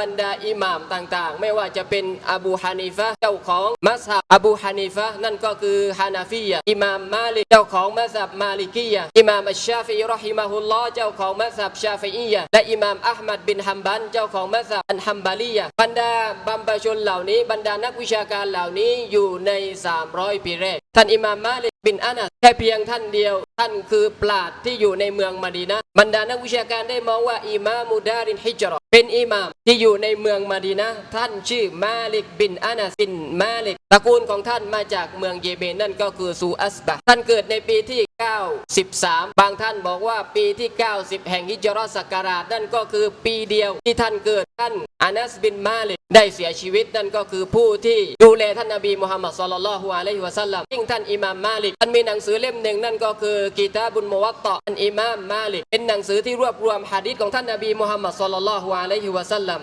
บรรดาอิหม่ามต่างๆ ไม่ว่าจะเป็นอบูฮานิฟะเจ้าของมัสฮับอบูฮานิฟะนั่นก็คือฮานาฟียะห์อิหม่ามมาลิกเจ้าของมัสฮับมาลิกียะห์อิหม่ามอัชชาฟิอีรอฮิมะฮุลลอเจ้าของมัสฮับชาฟิอียะและอิหม่ามอัลมัดบินฮัมบันเจ้าของมัสฮับอันฮัมบาลียะบรรดาบัมพชนเหล่านี้ บรรดานักวิชาการเหล่านี้อยู่ใน 300 ปีแรกท่านอิหม่ามมาลิก บินอานัสแค่เพียงท่านเดียว ท่านคือปราดที่อยู่ในเมืองมาดีนะบรรดานักวิชาการได้มองว่าอิมามูดารินฮิจรอเป็นอิหม่ามที่อยู่ในเมืองมาดีนะท่านชื่อมาลิกบินอานัสบินมาลิกตระกูลของท่านมาจากเมืองเยเมนนั่นก็คือซูอัสบะท่านเกิดในปีที่ 93บางท่านบอกว่าปีที่ 90 แห่งฮิจราะห์ศักราชนั่นก็คือปีเดียวที่ท่านเกิดท่านอานัสบินมาลิกได้เสียชีวิตนั่นก็คือผู้ที่ดูแลท่านนบีมุฮัมมัดศ็อลลัลฮุอะลัยฮิวะซัลลัมยิ่งท่านอิหม่ามมาลิกท่านมีหนังสือเล่มหนึ่งนั่นก็คือกีตาบุนมุวัตตะอันอิหม่ามมาลิกเป็นหนังสือที่รวบรวมหะดีษของท่านนบีมุฮัมมัดศ็อลลัลฮุอะลัยฮิวะซัลลัม